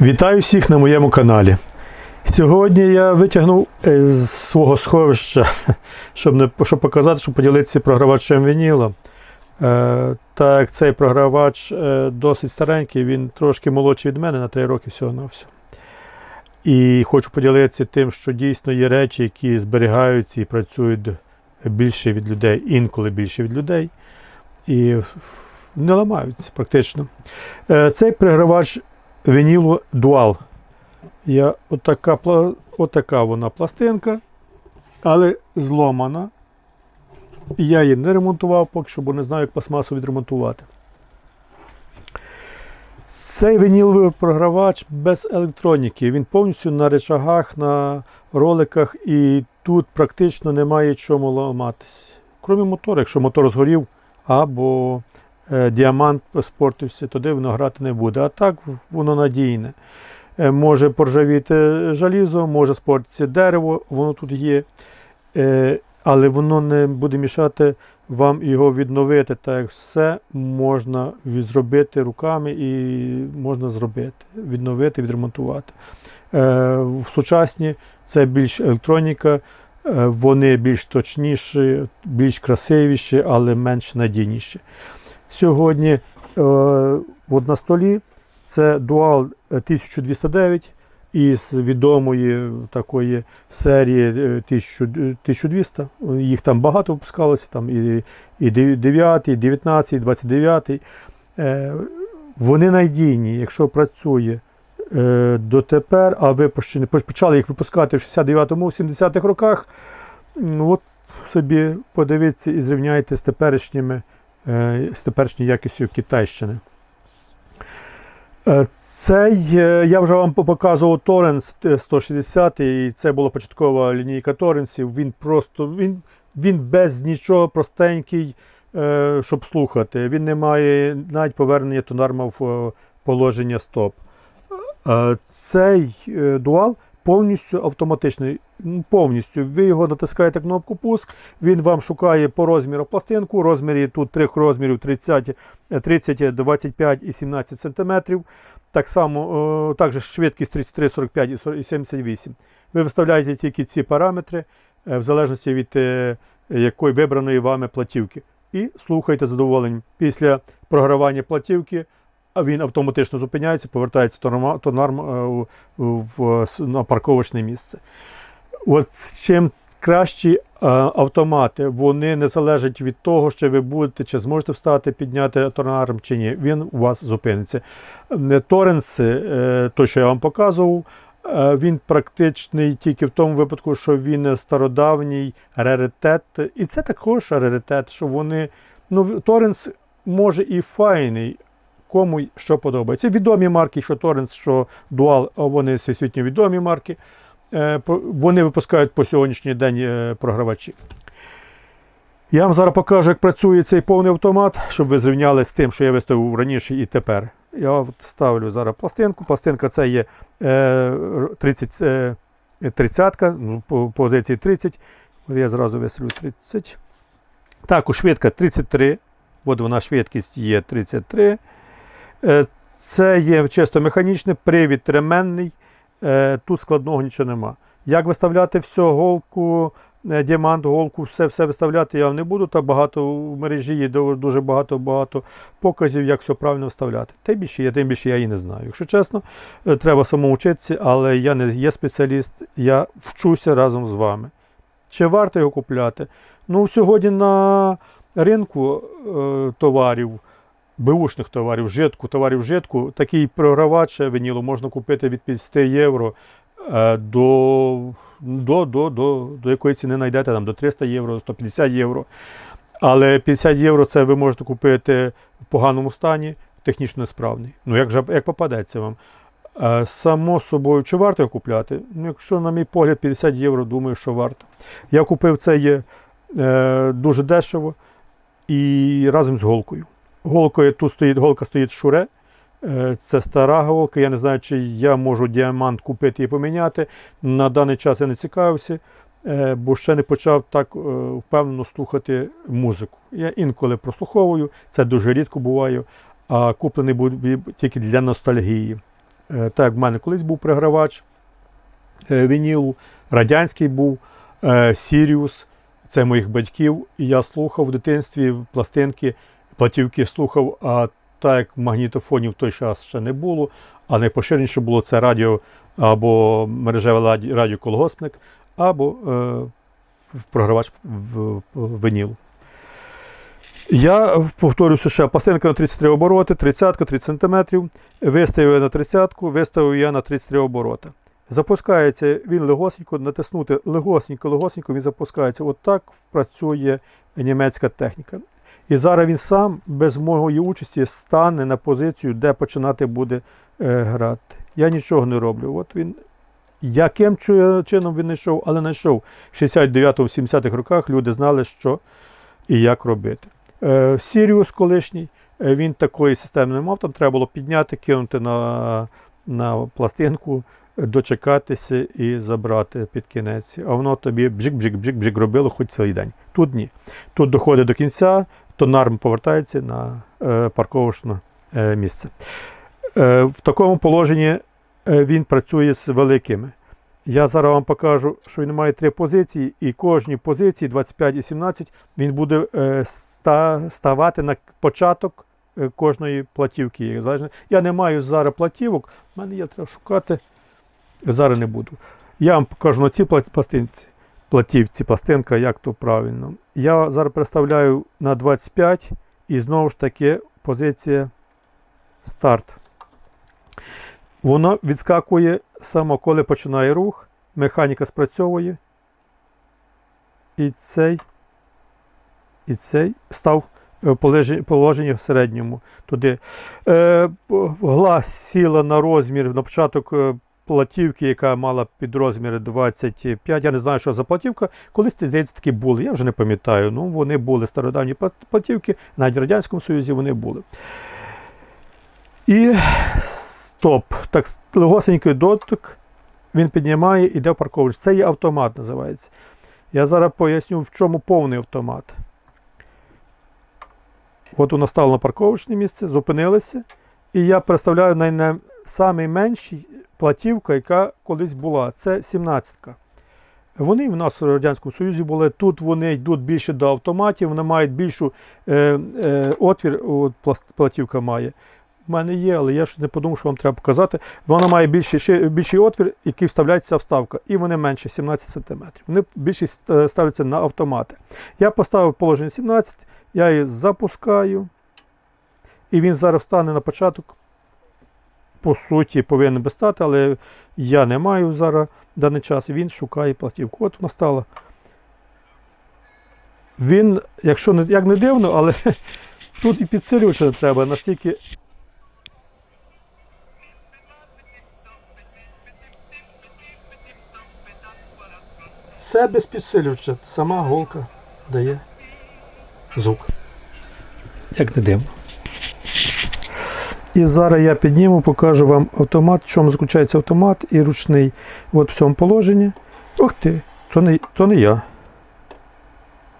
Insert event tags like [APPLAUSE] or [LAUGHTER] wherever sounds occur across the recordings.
Вітаю всіх на моєму каналі. Сьогодні я витягнув е, з свого сховища, [LAUGHS] щоб, не, щоб показати, щоб поділитися програвачем вініла. Е, так цей програвач е, досить старенький, він трошки молодший від мене на 3 роки всього на все. І хочу поділитися тим, що дійсно є речі, які зберігаються і працюють більше від людей, інколи більше від людей. І не ламаються практично. Е, Цей програвач вінілу дуал. Я отака, отака вона пластинка, але зломана. Я її не ремонтував поки що, бо не знаю, як пластмасу відремонтувати. Цей вініловий програвач без електроніки. Він повністю на речагах, на роликах, і тут практично немає чому ламатись. Крім мотора, якщо мотор згорів або діамант спортився, туди воно грати не буде. А так воно надійне. Е, може поржавіти желізо, може спортитися дерево, воно тут є. Е, але воно не буде мішати вам його відновити. Так як все можна зробити руками і можна зробити, відновити, відремонтувати. Е, в сучасні це більш електроніка, е, вони більш точніші, більш красивіші, але менш надійніші. Сьогодні е, от на столі це Dual 1209 із відомої такої серії е, 1000 1200. Їх там багато випускалося, там і, і 9, і 19, і 29. Е, Вони надійні, якщо працює е, дотепер, а випущені, почали їх випускати в 69-70-х роках. м, От собі подивіться і зрівняйте з теперішніми, е, з теперішньою якістю Китайщини. Е, Цей е, я вже вам показував Торренс 160, і це була початкова лінійка Торренсів. Він просто він, він без нічого простенький, е, щоб слухати. Він не має навіть повернення тонарма в е, положення стоп. Е, Цей е, дуал повністю автоматичний. Повністю. Ви його натискаєте кнопку пуск, він вам шукає по розміру пластинку. Розмірі тут трьох розмірів 30, е, 30, 25 і 17 см. Так само, е, також швидкість 33, 45 і 40 і 78. Ви виставляєте тільки ці параметри е, в залежності від е, якої вибраної вами платівки. І слухайте задоволенням. Після програвання платівки він автоматично зупиняється, повертається то норма- то норм е, на парковочне місце. От чим кращі е, автомати, вони не залежать від того, що ви будете, чи зможете встати, підняти тонарм чи ні. Він у вас зупиниться. Торренс, е, той, що я вам показував, він практичний тільки в тому випадку, що він стародавній раритет. І це також раритет, що вони. Ну, Торренс може і файний, кому що подобається. Відомі марки, що Торренс, що Dual, вони всесвітньо відомі марки. Е, Вони випускають по сьогоднішній день е, програвачі. Я вам зараз покажу, як працює цей повний автомат, щоб ви зрівняли з тим, що я виставив раніше і тепер. Я от ставлю зараз пластинку. Пластинка це є е, 30, е, 30 ну, по позиції 30. Я зразу виставлю 30. Також швидка 33. От вона швидкість є 33. Е, Це є чисто механічний привід ременний. Е, Тут складного нічого нема. Як виставляти все, голку, е, діамант, голку, все все виставляти я вам не буду. Та багато в мережі є дуже багато-багато показів, як все правильно вставляти. Тим більше я, тим більше я і не знаю. Якщо чесно, треба самому вчитися, але я не є спеціаліст, я вчуся разом з вами. Чи варто його купляти? Ну, сьогодні на ринку е, товарів, беушних товарів, житку, товарів житку, такий програвач вінілу можна купити від 50 євро е, до, до, до, до, до якої ціни знайдете, там, до 300 євро, 150 євро. Але 50 євро це ви можете купити в поганому стані, технічно несправний. Ну, як, як попадеться вам. Е, Само собою, чи варто його купляти? Ну, якщо, на мій погляд, 50 євро, думаю, що варто. Я купив це є е, дуже дешево і разом з голкою. Голкою тут стоїть, голка стоїть шуре. Е, Це стара голка. Я не знаю, чи я можу діамант купити і поміняти. На даний час я не цікавився, е, бо ще не почав так е, впевнено слухати музику. Я інколи прослуховую, це дуже рідко буває, а куплений був тільки для ностальгії. Так, як в мене колись був пригравач вінілу, радянський був, Сіріус, це моїх батьків. Я слухав в дитинстві пластинки, платівки слухав, а так як магнітофонів в той час ще не було, а найпоширеніше було це радіо або мережеве радіо колгоспник, або е, програвач в, винілу. Я повторюся ще пластинка на 33 обороти, 30 30 см. Виставив я на 30 виставив я на 33 обороти. Запускається він легосенько, натиснути легосенько, легосенько, він запускається. От так працює німецька техніка. І зараз він сам без моєї участі стане на позицію, де починати буде е, грати. Я нічого не роблю. От він, яким чином він не йшов, але не йшов. В 69-70-х роках люди знали, що і як робити. Е, Сіріус колишній, е, він такої системи не мав, там треба було підняти, кинути на, на пластинку, дочекатися і забрати під кінець. А воно тобі бжик-бжик-бжик-бжик робило хоч цілий день. Тут ні. Тут доходить до кінця, то нарм повертається на е, парковочне е, місце. Е, в такому положенні він працює з великими. Я зараз вам покажу, що він має три позиції, і кожній позиції 25 і 17 він буде ста- ставати на початок кожної платівки. Я не маю зараз платівок, в мене є треба шукати. Зараз не буду. Я вам покажу на цій пла- пластинці, платівці, пластинка, як то правильно. Я зараз представляю на 25 і знову ж таки позиція старт. Воно відскакує само, коли починає рух, механіка спрацьовує. І цей, і цей став е, положенні в середньому туди. Е, глас сіла на розмір на початок е, платівки, яка мала під розмір 25. Я не знаю, що за платівка. Колись, здається, такі були. Я вже не пам'ятаю. Ну, вони були стародавні платівки, навіть в Радянському Союзі вони були. І стоп. Так, легосенький дотик. Він піднімає, іде в паркович. Це є автомат, називається. Я зараз поясню, в чому повний автомат. От воно стало на парковочне місце, зупинилися. І я представляю най- най- самий менший платівка, яка колись була. Це 17-ка. Вони в нас в Радянському Союзі були. Тут вони йдуть більше до автоматів, вони мають більшу е, е, отвір, от, платівка має. У мене є, але я ж не подумав, що вам треба показати. Вона має більший, ще, більший отвір, який вставляється вставка, і вони менше 17 см. Вони більшість е, ставляться на автомати. Я поставив положення 17, я її запускаю, і він зараз стане на початок. По суті, повинен би стати, але я не маю зараз в даний час. Він шукає платівку. От вона стала. Він, якщо не як не дивно, але [LAUGHS] тут і підсилювача не треба, настільки Це без підсилювача. Сама голка дає звук. Як не дивно. І зараз я підніму, покажу вам автомат, в чому заключається автомат і ручний. От в цьому положенні. Ух ти, то не, то не я.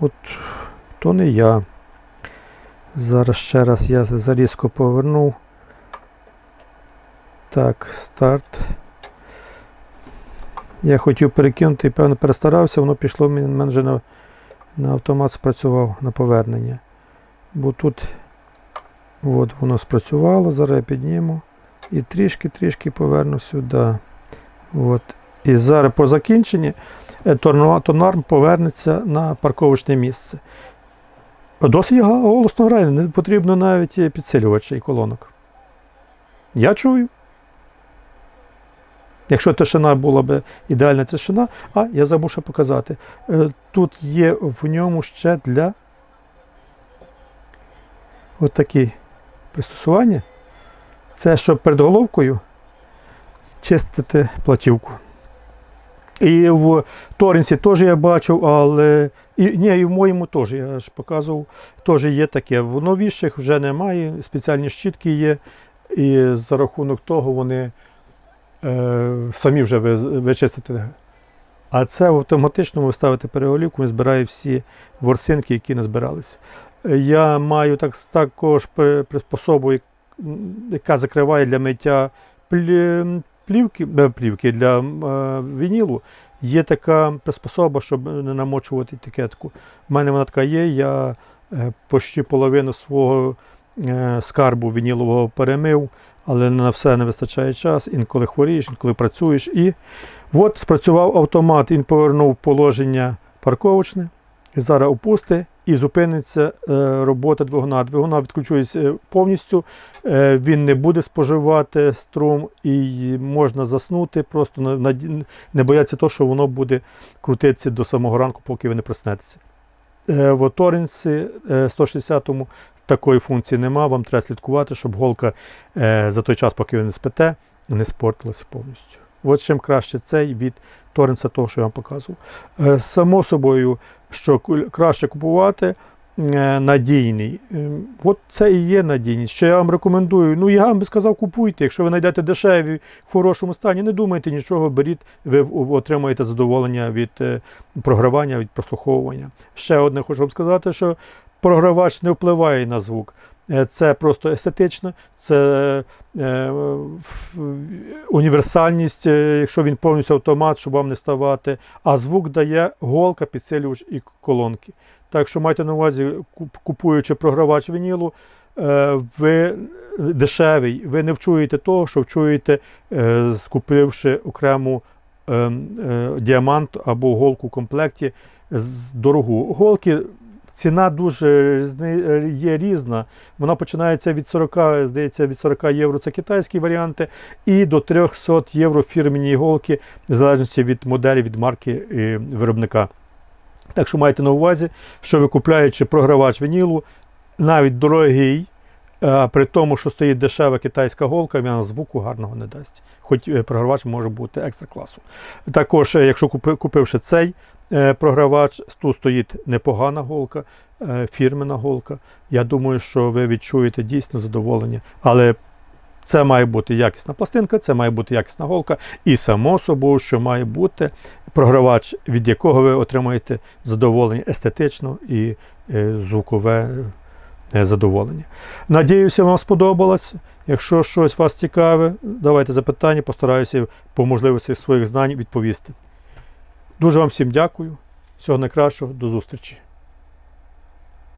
От то не я. Зараз ще раз я зарізко повернув. Так, старт. Я хотів перекинути і певно перестарався, воно пішло в мене вже на, на автомат спрацював на повернення. Бо тут от воно спрацювало, зараз я підніму і трішки-трішки поверну сюди. От. І зараз по закінченні е, тонарм повернеться на парковочне місце. Досить голосно грає, не потрібно навіть е, підсилювача і колонок. Я чую. Якщо тишина була б ідеальна тишина, а я забув ще показати. Е, Тут є в ньому ще для от такі пристосування. Це щоб перед головкою чистити платівку. І в Торренсі теж я бачив, але і, ні, і в моєму теж, я ж показував, теж є таке. В новіших вже немає, спеціальні щітки є, і за рахунок того вони е, самі вже ви, вичистите. А це в автоматичному ви ставите переголівку, він збирає всі ворсинки, які назбиралися. Я маю так, також приспособу, яка закриває для миття плівки, е, плівки для е, вінілу є така приспособа, щоб не намочувати етикетку. У мене вона така є. Я е, почти половину свого скарбу вінілового перемив, але на все не вистачає час. Інколи хворієш, інколи працюєш. І от спрацював автомат, він повернув положення парковочне. Зараз опусти і зупиниться е, робота двигуна. Двигуна відключується повністю, е, він не буде споживати струм і можна заснути, просто не бояться того, що воно буде крутитися до самого ранку, поки ви не проснетеся. Е, в Оторинці е, 160-му такої функції нема. Вам треба слідкувати, щоб голка е, за той час, поки ви не спите, не спортилася повністю. От чим краще цей від Торренса, того, що я вам показував. Е, Само собою, що краще купувати е, надійний. Е, От це і є надійність. Що я вам рекомендую. Ну, я вам би сказав, купуйте. Якщо ви знайдете дешеві в хорошому стані, не думайте нічого, беріть, ви отримаєте задоволення від е, програвання, від прослуховування. Ще одне хочу вам сказати, що програвач не впливає на звук. Е, Це просто естетично, це е, універсальність, е, якщо він повністю автомат, щоб вам не ставати. А звук дає голка, підсилювач і колонки. Так що майте на увазі, купуючи програвач вінілу, ви дешевий, ви не вчуєте того, що вчуєте, скупивши окрему е, е, діамант або голку в комплекті з дорогу. Голки. Ціна дуже є різна. Вона починається від 40, здається, від 40 євро це китайські варіанти, і до 300 євро фірмені іголки, в залежності від моделі, від марки і виробника. Так що майте на увазі, що ви купляючи програвач вінілу, навіть дорогий, при тому, що стоїть дешева китайська голка, вона звуку гарного не дасть. Хоч е, програвач може бути екстра класу. Також, е, якщо купивши цей е, програвач, тут стоїть непогана голка, е, фірмена голка. Я думаю, що ви відчуєте дійсно задоволення. Але це має бути якісна пластинка, це має бути якісна голка, і само собою, що має бути програвач, від якого ви отримаєте задоволення естетично і е, звукове е, задоволення. Надіюся, вам сподобалось. Якщо щось вас цікаве, давайте запитання, постараюся по можливості своїх знань відповісти. Дуже вам всім дякую. Всього найкращого, до зустрічі.